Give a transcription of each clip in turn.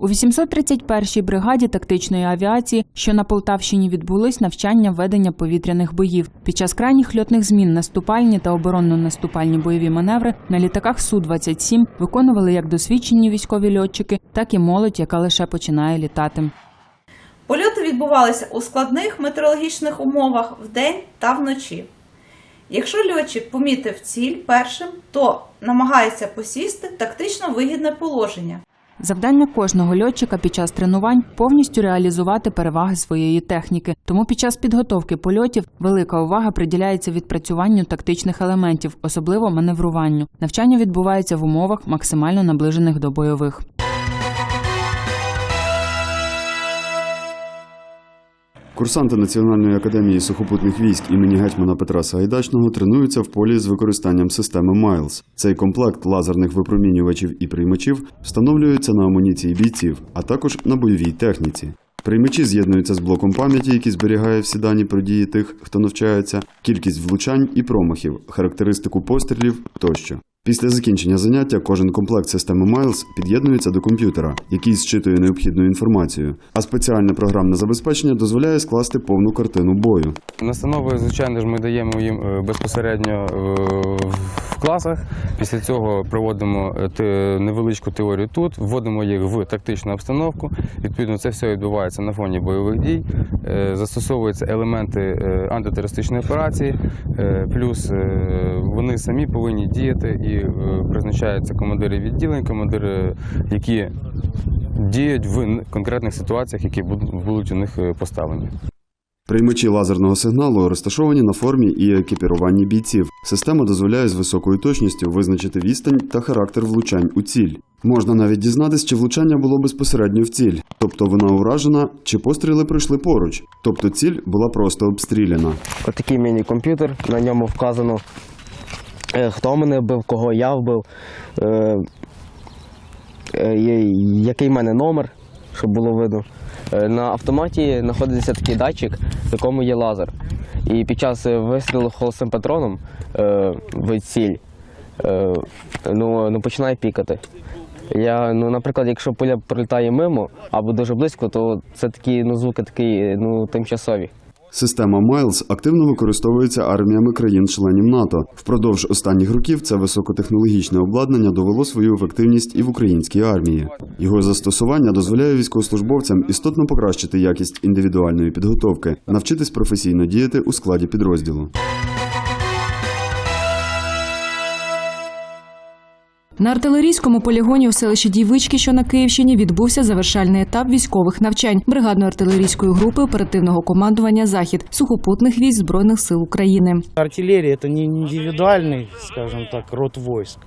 У 831-й бригаді тактичної авіації, що на Полтавщині відбулись навчання ведення повітряних боїв. Під час крайніх льотних змін наступальні та оборонно-наступальні бойові маневри на літаках Су-27 виконували як досвідчені військові льотчики, так і молодь, яка лише починає літати. Польоти відбувалися у складних метеорологічних умовах вдень та вночі. Якщо льотчик помітив ціль першим, то намагається посісти тактично вигідне положення. Завдання кожного льотчика під час тренувань повністю реалізувати переваги своєї техніки. Тому під час підготовки польотів велика увага приділяється відпрацюванню тактичних елементів, особливо маневруванню. Навчання відбувається в умовах максимально наближених до бойових. Курсанти Національної академії сухопутних військ імені гетьмана Петра Сагайдачного тренуються в полі з використанням системи Майлз. Цей комплект лазерних випромінювачів і приймачів встановлюється на амуніції бійців, а також на бойовій техніці. Приймачі з'єднуються з блоком пам'яті, який зберігає всі дані про дії тих, хто навчається, кількість влучань і промахів, характеристику пострілів тощо. Після закінчення заняття кожен комплект системи Miles під'єднується до комп'ютера, який зчитує необхідну інформацію, а спеціальне програмне забезпечення дозволяє скласти повну картину бою. Настанови, звичайно ж, ми даємо їм е, безпосередньо е, в класах. Після цього проводимо е, невеличку теорію тут, вводимо їх в тактичну обстановку. Відповідно, це все відбувається на фоні бойових дій. Застосовуються елементи антитерористичної операції, плюс вони самі повинні діяти і е, призначаються командири відділень, командири, які діють в конкретних ситуаціях, які будуть у них е, поставлені. Приймачі лазерного сигналу розташовані на формі і екіпіруванні бійців. Система дозволяє з високою точністю визначити відстань та характер влучань у ціль. Можна навіть дізнатись, чи влучання було безпосередньо в ціль, тобто вона уражена, чи постріли пройшли поруч, тобто ціль була просто обстріляна. Отакий міні-комп'ютер, на ньому вказано, хто мене вбив, кого я вбив, е, е, який в мене номер, щоб було видно. Е, На автоматі знаходиться такий датчик, в якому є лазер. І під час е, вистрілу холостим патроном е, в ціль е, ну, ну, починає пікати. Я, ну, наприклад, якщо пуля пролітає мимо або дуже близько, то це такі ну, звуки такі, ну, тимчасові. Система Майлз активно використовується арміями країн-членів НАТО. Впродовж останніх років це високотехнологічне обладнання довело свою ефективність і в українській армії. Його застосування дозволяє військовослужбовцям істотно покращити якість індивідуальної підготовки, навчитись професійно діяти у складі підрозділу. На артилерійському полігоні у селищі Дівички, що на Київщині, відбувся завершальний етап військових навчань бригадно-артилерійської групи оперативного командування Захід сухопутних військ збройних сил України. Артилерія це не індивідуальний, скажем так, род войск.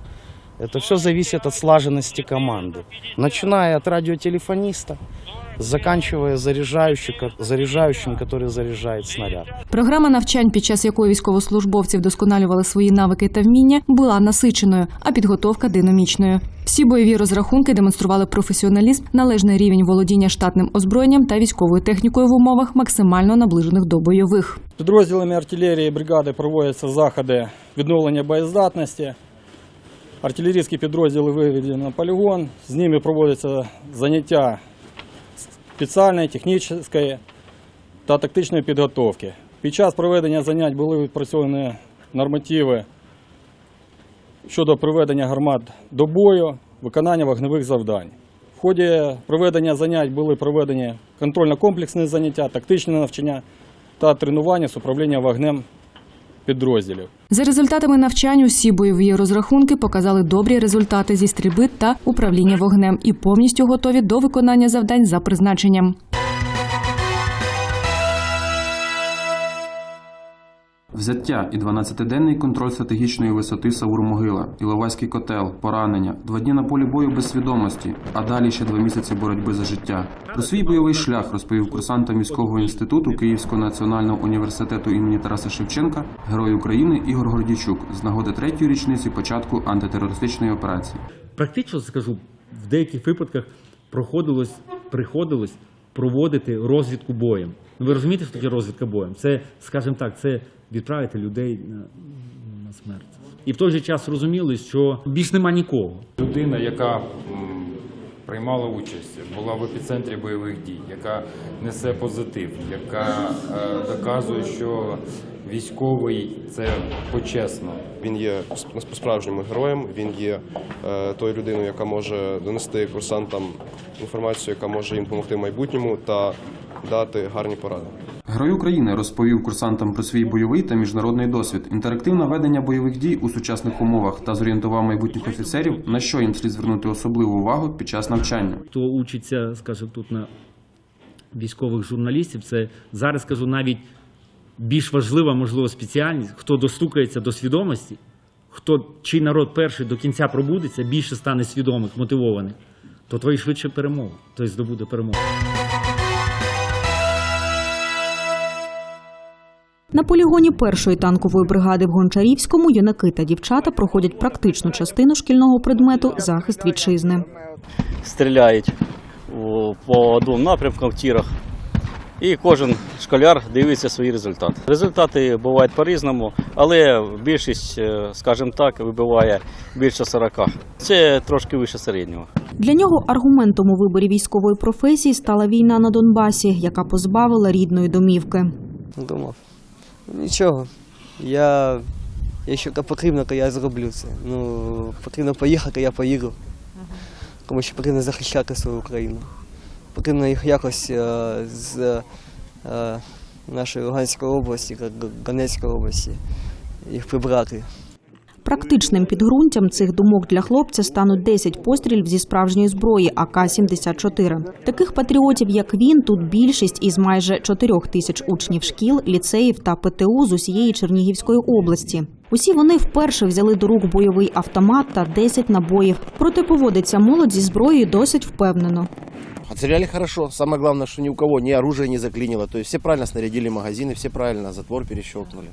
Это все зависит от слаженности команды. Начиная от радиотелефониста, заканчивая заряжающим, заряжающим который заряжает снаряд. Програма навчань, під час якої військовослужбовці вдосконалювали свої навики та вміння, була насиченою, а підготовка динамічною. Всі бойові розрахунки демонстрували професіоналізм, належний рівень володіння штатним озброєнням та військовою технікою в умовах максимально наближених до бойових. Підрозділами артилерії бригади проводяться заходи відновлення боєздатності. Артилерійські підрозділи виведені на полігон, з ними проводяться заняття спеціальної, технічної та тактичної підготовки. Під час проведення занять були відпрацьовані нормативи щодо приведення гармат до бою, виконання вогневих завдань. В ході проведення занять були проведені контрольно-комплексні заняття, тактичні навчання та тренування з управління вогнем підрозділів. За результатами навчань усі бойові розрахунки показали добрі результати зі стрільби та управління вогнем і повністю готові до виконання завдань за призначенням. Взяття і 12-денний контроль стратегічної висоти Савур-Могила, Іловайський котел, поранення, два дні на полі бою без свідомості, а далі ще два місяці боротьби за життя. Про свій бойовий шлях розповів курсантам міського інституту Київського національного університету імені Тараса Шевченка, герой України Ігор Гордійчук з нагоди третьої річниці початку антитерористичної операції. практично скажу, в деяких випадках проходилось, приходилось проводити розвідку боєм. Ну, ви розумієте, що таке розвідка боєм? Це, скажімо так, це відправити людей на, на смерть. І в той же час розуміли, що більш нема нікого. Людина, яка приймала участь, була в епіцентрі бойових дій, яка несе позитив, яка е, доказує, що військовий це почесно. Він є сп- справжнім героєм. Він є е, тою людиною, яка може донести курсантам інформацію, яка може їм допомогти в майбутньому та дати гарні поради. Герой України розповів курсантам про свій бойовий та міжнародний досвід, інтерактивне ведення бойових дій у сучасних умовах та зорієнтував майбутніх офіцерів, на що їм слід звернути особливу увагу під час навчання. Хто учиться, скажімо, тут на військових журналістів, це зараз скажу навіть більш важлива, можливо, спеціальність, хто достукається до свідомості, хто чий народ перший до кінця пробудеться, більше стане свідомих, мотивованих, то твої швидше перемога, той здобуде перемогу. На полігоні першої танкової бригади в Гончарівському юнаки та дівчата проходять практичну частину шкільного предмету захист вітчизни. стріляють по двом напрямкам в тірах. І кожен школяр дивиться свої результати. Результати бувають по-різному, але більшість, е, скажімо так, вибиває більше 40. Це трошки вище середнього. Для нього аргументом у виборі військової професії стала війна на Донбасі, яка позбавила рідної домівки. Думав. Нічого. Я, якщо потрібно, то я зроблю це. Ну, потрібно поїхати, я поїду. Тому що потрібно захищати свою Україну. Потрібно їх якось е, з е, нашої Луганської області, Донецької області, їх прибрати. Практичним підґрунтям цих думок для хлопця стануть 10 пострілів зі справжньої зброї АК-74. Таких патріотів, як він, тут більшість із майже 4 тисяч учнів шкіл, ліцеїв та ПТУ з усієї Чернігівської області. Усі вони вперше взяли до рук бойовий автомат та 10 набоїв. Проте поводиться молодь зі зброєю досить впевнено. Отстреляли хорошо. Самое главное, что ни у кого ни оружие не заклинило. То есть все правильно снарядили магазины, все правильно затвор перещелкнули.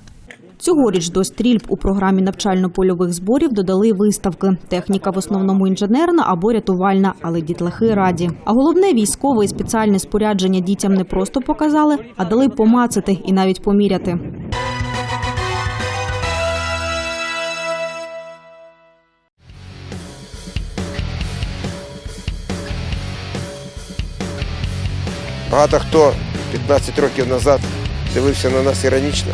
Цьогоріч до стрільб у програмі навчально-польових зборів додали виставки. Техніка в основному інженерна або рятувальна, але дітлахи раді. А головне військове і спеціальне спорядження дітям не просто показали, а дали помацати і навіть поміряти. Багато хто 15 років назад дивився на нас іронічно.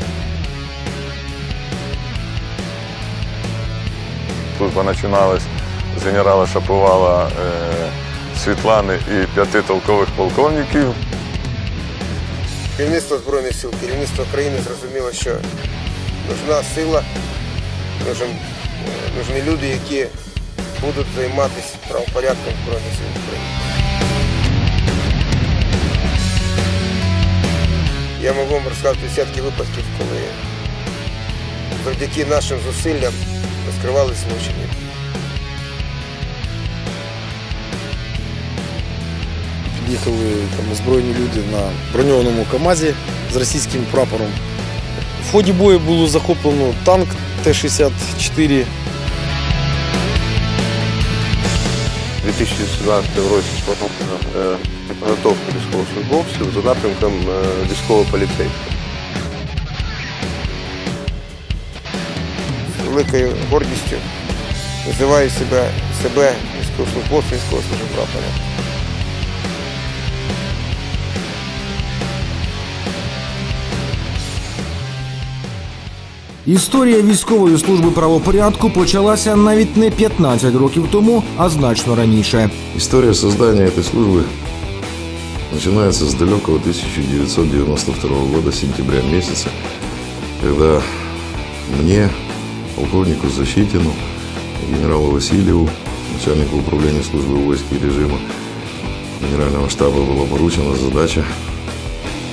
Служба починалась з генерала Шаповала е, Світлани і п'яти толкових полковників. Керівництво Збройних сил, керівництво країни зрозуміло, що нужна сила, е, нужні люди, які будуть займатися правопорядком Збройних сил України. Я можу вам розказати десятки випадків, коли завдяки нашим зусиллям розкривали злочини. Під'їхали там озброєні люди на броньованому КАМАЗі з російським прапором. В ході бою було захоплено танк Т-64. 2017 році спланована підготовка військовослужбовців за напрямком е, військово-поліцейського. З великою гордістю називаю себе, себе військовослужбовцем військового служби прапора. Історія військової служби правопорядку почалася навіть не 15 років тому, а значно раніше. История создания этой службы начинается с далекого 1992 года, сентября месяца, когда мне, полковнику Защитину, генералу Васильеву, начальнику управления службы войск и режима Генерального штаба была поручена задача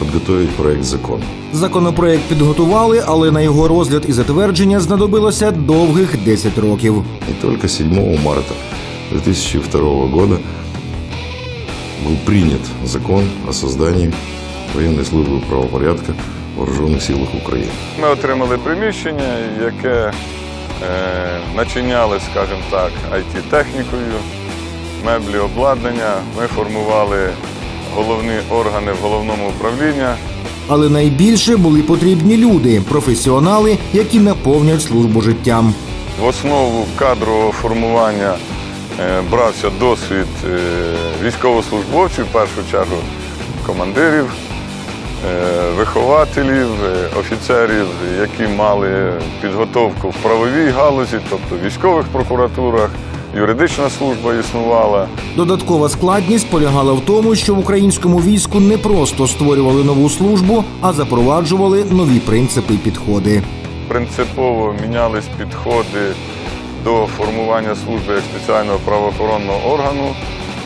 подготовить проект закона. Законопроект підготували, але на його розгляд і затвердження знадобилося довгих 10 років. И только 7 марта 2002 года был принят закон о создании военной службы правопорядка в Вооруженных силах України. Ми отримали приміщення, яке е, начиняли, скажімо так, IT-технікою, меблі, обладнання. Ми формували головні органи в головному управлінні. Але найбільше були потрібні люди, професіонали, які наповнять службу життям. В основу кадрового формування е, брався досвід е, військовослужбовців, в першу чергу командирів, е, вихователів, е, офіцерів, які мали підготовку в правовій галузі, тобто в військових прокуратурах, юридична служба існувала. Додаткова складність полягала в тому, що в українському війську не просто створювали нову службу, а запроваджували нові принципи й підходи. принципово мінялись підходи до формування служби як спеціального правоохоронного органу,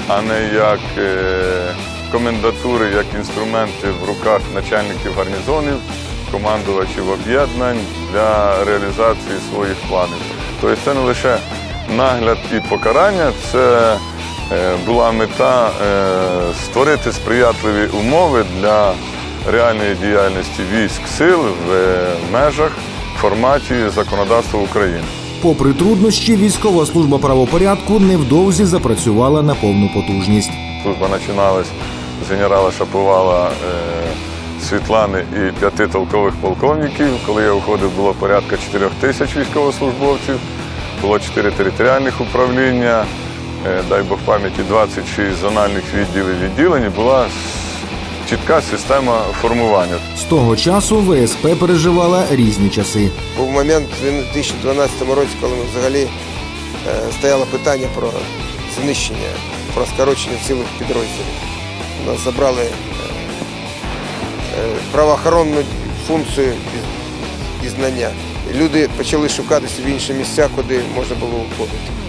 а не як е, комендатури, як інструменти в руках начальників гарнізонів, командувачів об'єднань для реалізації своїх планів. Тобто це не лише нагляд і покарання, це е, була мета е, створити сприятливі умови для реальної діяльності військ сил в межах форматі законодавства України. Попри труднощі, військова служба правопорядку невдовзі запрацювала на повну потужність. Служба починалась з генерала Шаповала е, Світлани і п'яти толкових полковників. Коли я уходив, було порядка 4 тисяч військовослужбовців, було 4 територіальних управління, е, дай Бог пам'яті, 26 зональних відділів відділень. Була чітка система формування. З того часу ВСП переживала різні часи. Був момент в 2012 році, коли ми взагалі е, стояло питання про знищення, про скорочення цілих підрозділів. Нас забрали е, е, правоохоронну функцію і, і знання. Люди почали шукати собі інші місця, куди можна було уходити.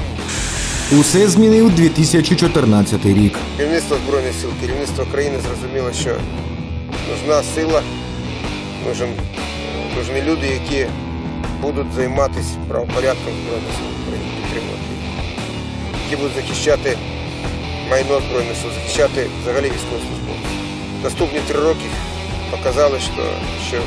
Усе змінив 2014 рік. Керівництво Збройних сил, керівництво країни зрозуміло, що нужна сила, нужен, нужні люди, які будуть займатися правопорядком Збройних сил України, підтримувати, які будуть захищати майно Збройних сил, захищати взагалі військовослужбовців. Наступні три роки показали, що, що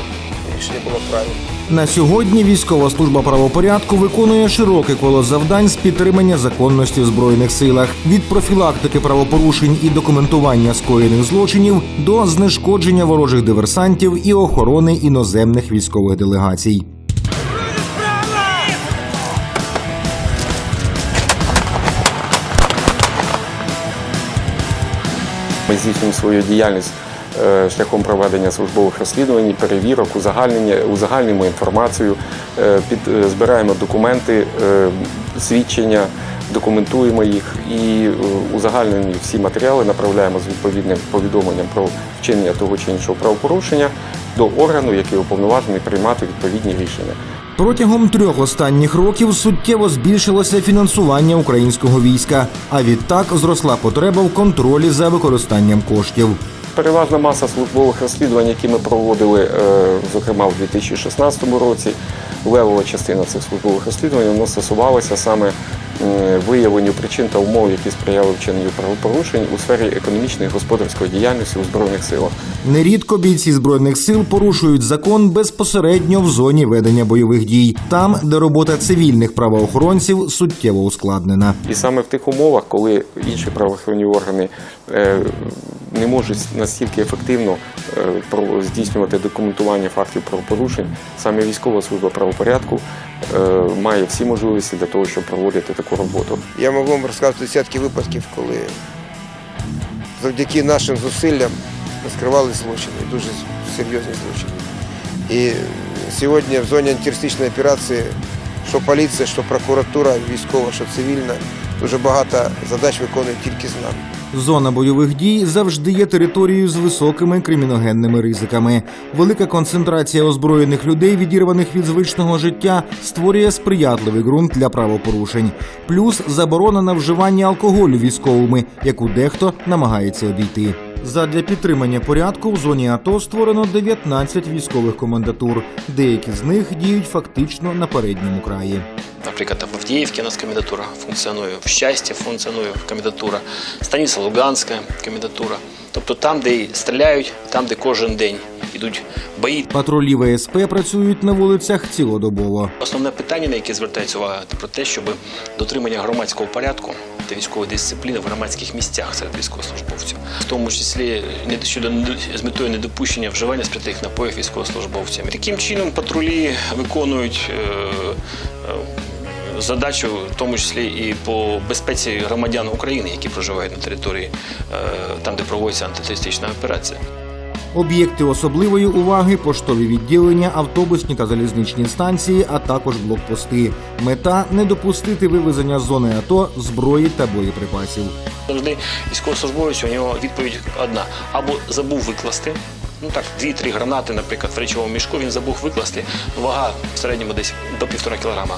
рішення було правильне. На сьогодні військова служба правопорядку виконує широке коло завдань з підтримання законності в збройних силах від профілактики правопорушень і документування скоєних злочинів до знешкодження ворожих диверсантів і охорони іноземних військових делегацій. Ми здійснюємо свою діяльність шляхом проведення службових розслідувань, перевірок, узагальнення, узагальнюємо інформацію, е, під, е, збираємо документи, е, свідчення, документуємо їх і е, узагальнені всі матеріали направляємо з відповідним повідомленням про вчинення того чи іншого правопорушення до органу, який уповноважений приймати відповідні рішення. Протягом трьох останніх років суттєво збільшилося фінансування українського війська, а відтак зросла потреба в контролі за використанням коштів. Переважна маса службових розслідувань, які ми проводили, е, зокрема в 2016 році, левова частина цих службових розслідувань вона стосувалася саме виявленню причин та умов, які сприяли вчиненню правопорушень у сфері економічної і господарської діяльності у збройних силах. Нерідко бійці збройних сил порушують закон безпосередньо в зоні ведення бойових дій, там, де робота цивільних правоохоронців суттєво ускладнена. І саме в тих умовах, коли інші правоохоронні органи е, не можуть настільки ефективно е, здійснювати документування фактів правопорушень, саме військова служба правопорядку е, має всі можливості для того, щоб проводити таку роботу. Я можу вам розказати десятки випадків, коли завдяки нашим зусиллям розкривали злочини, дуже серйозні злочини. І сьогодні в зоні антитерористичної операції, що поліція, що прокуратура, військова, що цивільна, дуже багато задач виконують тільки з нами. Зона бойових дій завжди є територією з високими криміногенними ризиками. Велика концентрація озброєних людей, відірваних від звичного життя, створює сприятливий ґрунт для правопорушень. Плюс заборона на вживання алкоголю військовими, яку дехто намагається обійти. Задля підтримання порядку в зоні АТО створено 19 військових комендатур. Деякі з них діють фактично на передньому краї. Наприклад, в Авдіївці у нас комендатура функціонує, в Щасті функціонує комендатура, Станіса Луганська комендатура. Тобто там, де стріляють, там, де кожен день йдуть бої. Патрулі ВСП працюють на вулицях цілодобово. Основне питання, на яке звертається увага, це про те, щоб дотримання громадського порядку та військової дисципліни в громадських місцях серед військовослужбовців, в тому числі щодо з метою недопущення вживання спиртних напоїв військовослужбовцями. Таким чином патрулі виконують е, е, задачу, в тому числі і по безпеці громадян України, які проживають на території е, там, де проводиться антитерористична операція. Об'єкти особливої уваги поштові відділення, автобусні та залізничні станції, а також блокпости. Мета не допустити вивезення з зони АТО зброї та боєприпасів. Завжди військовослужбовець у нього відповідь одна: або забув викласти. Ну так, дві-три гранати, наприклад, в речовому мішку він забув викласти. Вага в середньому десь до півтора кілограма.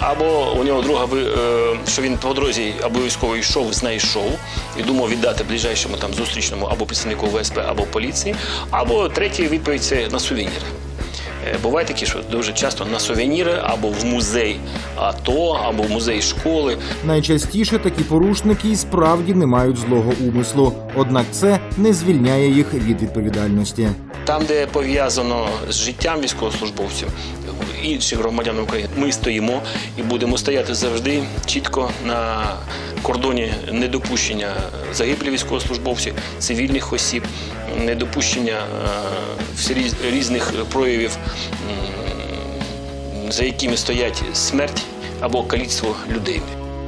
Або у нього друга е, що він по дорозі обов'язково йшов, знайшов і думав віддати ближайшому там зустрічному або представнику ВСП, або поліції. Або третій відповідь це на сувеніри. Е, Буває такі, що дуже часто на сувеніри або в музей АТО, або в музей школи. Найчастіше такі порушники і справді не мають злого умислу, однак це не звільняє їх від відповідальності. Там, де пов'язано з життям військовослужбовців, інших громадян України, ми стоїмо і будемо стояти завжди чітко на кордоні недопущення загиблих військовослужбовців, цивільних осіб, недопущення е, різних проявів, за якими стоять смерть або каліцтво людей.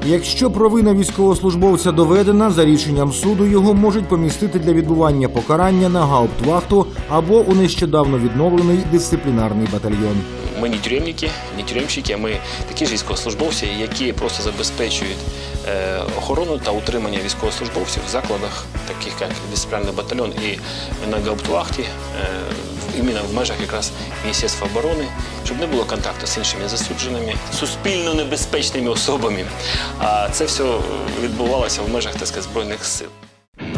Якщо провина військовослужбовця доведена, за рішенням суду його можуть помістити для відбування покарання на гауптвахту або у нещодавно відновлений дисциплінарний батальйон. Ми не тюремники, не тюремщики, а ми такі ж військовослужбовці, які просто забезпечують е, охорону та утримання військовослужбовців в закладах, таких як дисциплінарний батальйон і на гауптвахті, е, іменно в межах якраз Міністерства оборони, щоб не було контакту з іншими засудженими, суспільно небезпечними особами. А це все відбувалося в межах так сказати, збройних сил.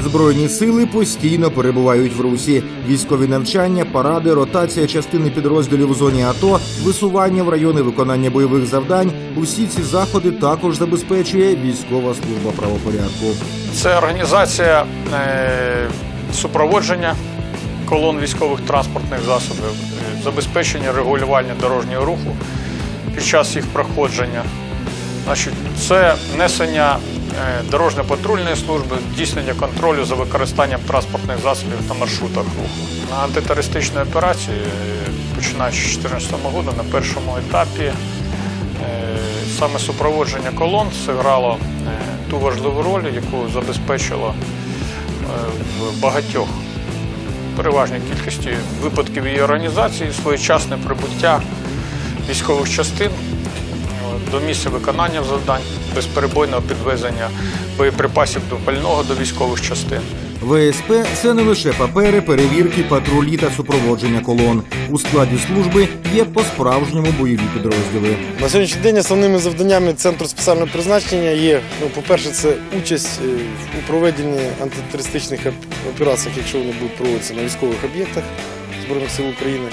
Збройні сили постійно перебувають в русі. Військові навчання, паради, ротація частини підрозділів у зоні АТО, висування в райони виконання бойових завдань. Усі ці заходи також забезпечує військова служба правопорядку. Це організація е, супроводження колон військових транспортних засобів, е, забезпечення регулювання дорожнього руху під час їх проходження. Це несення дорожньо-патрульної служби, здійснення контролю за використанням транспортних засобів на маршрутах руху. На антитерористичній операції, е, починаючи з 2014 року, на першому етапі е, саме супроводження колон зіграло е, ту важливу роль, яку забезпечило е, в багатьох переважній кількості випадків її організації своєчасне прибуття військових частин е, до місця виконання завдань, безперебойного підвезення боєприпасів до пального до військових частин. ВСП це не лише папери, перевірки, патрулі та супроводження колон. У складі служби є по-справжньому бойові підрозділи. На сьогоднішній день основними завданнями центру спеціального призначення є, ну, по-перше, це участь е, у проведенні антитерористичних оп- операціях, якщо вони будуть проводитися на військових об'єктах Збройних сил України.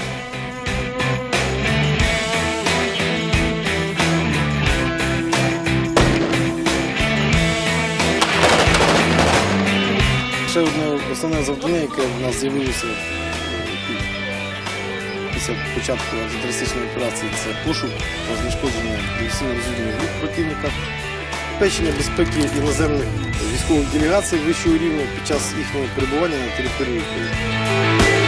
Ще одне основне завдання, яке в нас з'явилося е, після початку антитерористичної операції, це пошук та знешкодження диверсійно розвідувальних груп противника, забезпечення безпеки іноземних військових делегацій вищого рівня під час їхнього перебування на території України.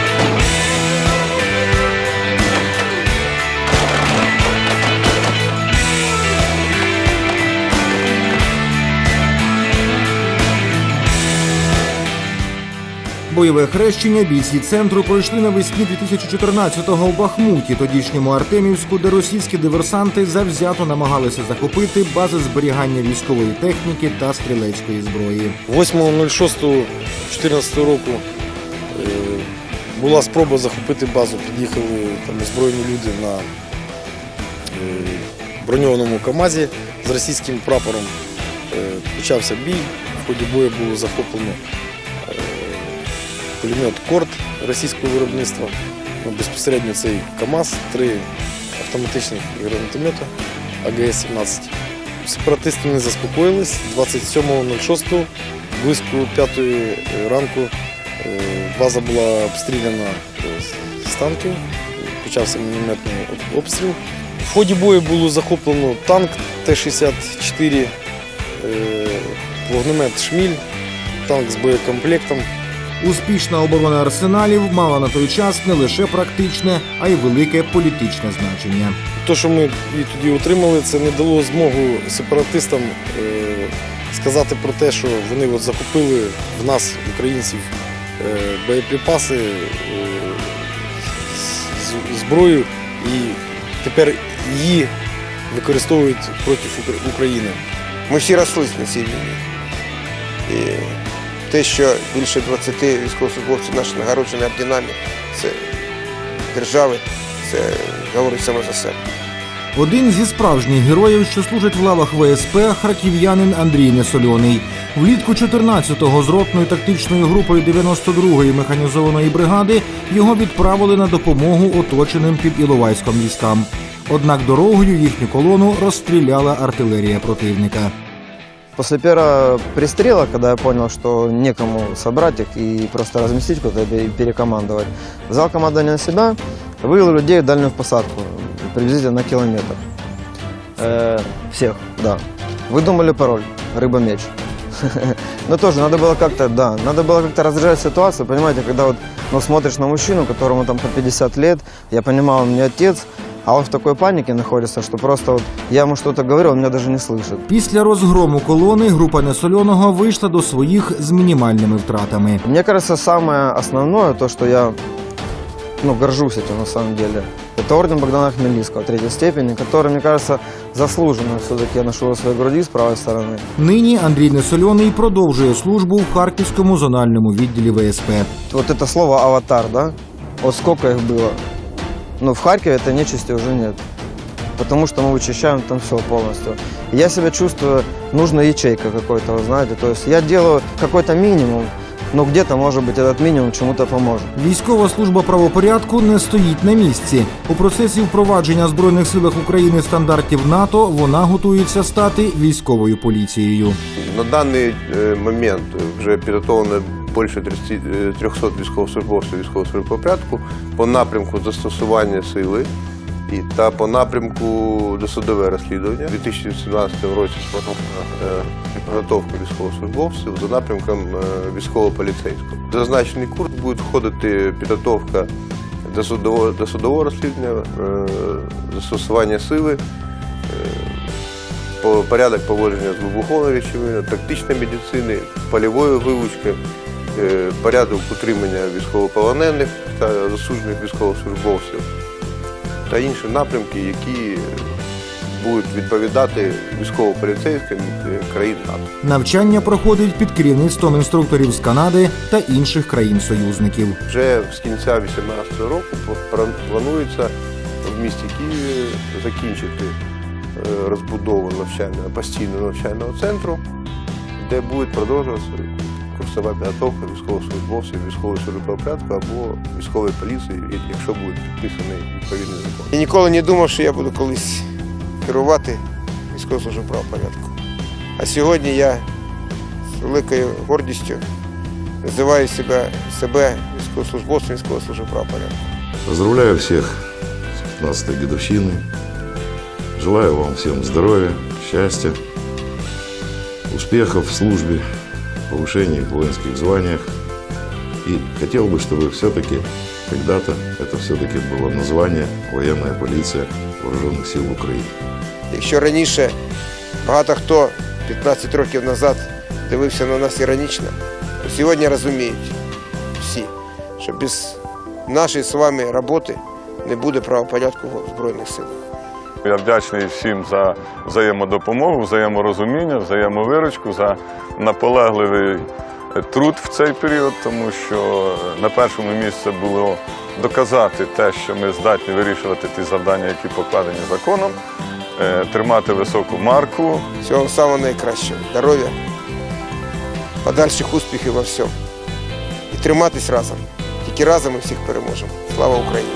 Бойове хрещення бійці центру пройшли навесні 2014-го в Бахмуті, тодішньому Артемівську, де російські диверсанти завзято намагалися захопити бази зберігання військової техніки та стрілецької зброї. 8.06.14 року е, була спроба захопити базу. Під'їхали там озброєні люди на е, броньованому КАМАЗі з російським прапором. Е, Почався бій. В ході бою було захоплено пулемет Корт російського виробництва. Ну, Безпосередньо цей КАМАЗ, три автоматичних гранатомета АГС-17. Сепаратисти не заспокоїлись. 27.06 близько 5 ранку е, база була обстріляна е, з танків, почався мінометний обстріл. В ході бою було захоплено танк Т-64, е, вогнемет Шміль, танк з боєкомплектом, Успішна оборона арсеналів мала на той час не лише практичне, а й велике політичне значення. Те, що ми і тоді отримали, це не дало змогу сепаратистам е, сказати про те, що вони от захопили в нас, українців, е, боєприпаси, е, зброю, і тепер її використовують проти України. Ми всі росли на цій війні. Те, що більше 20 військовослужбовців наших нагороджені орденами, це держави, це говорить саме за себе. Один зі справжніх героїв, що служить в лавах ВСП, харків'янин Андрій Несольоний. Влітку 14-го з ротною тактичною групою 92-ї механізованої бригади його відправили на допомогу оточеним під Іловайськом військам. Однак дорогою їхню колону розстріляла артилерія противника. После первого пристрела, когда я понял, что некому собрать их и просто разместить куда-то и перекомандовать, взял командование на себя, вывел людей в дальнюю посадку, приблизительно на километр. Э, всех, да. Выдумали пароль «Рыба-меч». Но тоже надо было как-то, да, надо было как-то разряжать ситуацию, понимаете, когда вот ну, смотришь на мужчину, которому там по 50 лет, я понимаю, он не отец, а он в такой панике находится, что просто вот я ему что-то говорю, он меня даже не слышит. Після розгрому колони група Несольоного вийшла до своїх з мінімальними втратами. Мне кажется, самое основное, то, что я ну, горжусь этим на самом деле, это орден Богдана Хмельницкого третьей степени, который, мне кажется, заслуженно все-таки я ношу на своей груди с правой стороны. Нині Андрій Несольоний продовжує службу в Харківському зональному відділі ВСП. Вот это слово «аватар», да? Вот сколько их было? Ну, в Харькове этой нечисти уже нет. Потому что мы вычищаем там все полностью. Я себя чувствую нужной ячейкой какой-то, вы знаете. То есть я делаю какой-то минимум, но где-то, может быть, этот минимум чему-то поможет. Військова служба правопорядку не стоїть на місці. У процесі впровадження в збройних силах України стандартів НАТО вона готується стати військовою поліцією. На даний е, момент вже підготовлено більше 30, е, 300 військовослужбовців військового служби порядку по напрямку застосування сили і та по напрямку досудове розслідування. У 2017 році е, підготовка військовослужбовців за напрямком е, військово-поліцейського. Зазначений курс буде входити підготовка досудового, розслідування, застосування сили, порядок поводження з вибуховою речовиною, тактичної медицини, польової вилучки, порядок утримання військовополонених та засуджених військовослужбовців та інші напрямки, які будуть відповідати військово-поліцейським е, країн НАТО. Навчання проходить під керівництвом інструкторів з Канади та інших країн-союзників. Вже з кінця 2018 року пла- планується в місті Києві закінчити е, розбудову навчального постійного навчального центру, де буде продовжуватися курсова підготовка військовослужбовців військової служби порядку або військової поліції, якщо буде підписаний відповідний закон. Я ніколи не думав, що я буду колись керувати військовою службою правопорядку. А сьогодні я з великою гордістю називаю себе, себе військовослужбовцем військової служби правопорядку. Поздравляю всех с 15-й годовщиной. Желаю вам всем здоровья, счастья, успехов в службе, повышения в воинских званиях. И хотел бы, чтобы все-таки когда-то это все-таки было название «Военная полиция Вооруженных сил Украины». Якщо раніше багато хто 15 років назад дивився на нас іронічно, то сьогодні розуміють всі, що без нашої з вами роботи не буде правопорядку в Збройних силах. Я вдячний всім за взаємодопомогу, взаєморозуміння, взаємовиручку, за наполегливий труд в цей період, тому що на першому місці було доказати те, що ми здатні вирішувати ті завдання, які покладені законом, е, тримати високу марку. Всього самого найкращого. Здоров'я, подальших успіхів во всьому. І триматись разом. Тільки разом ми всіх переможемо. Слава Україні!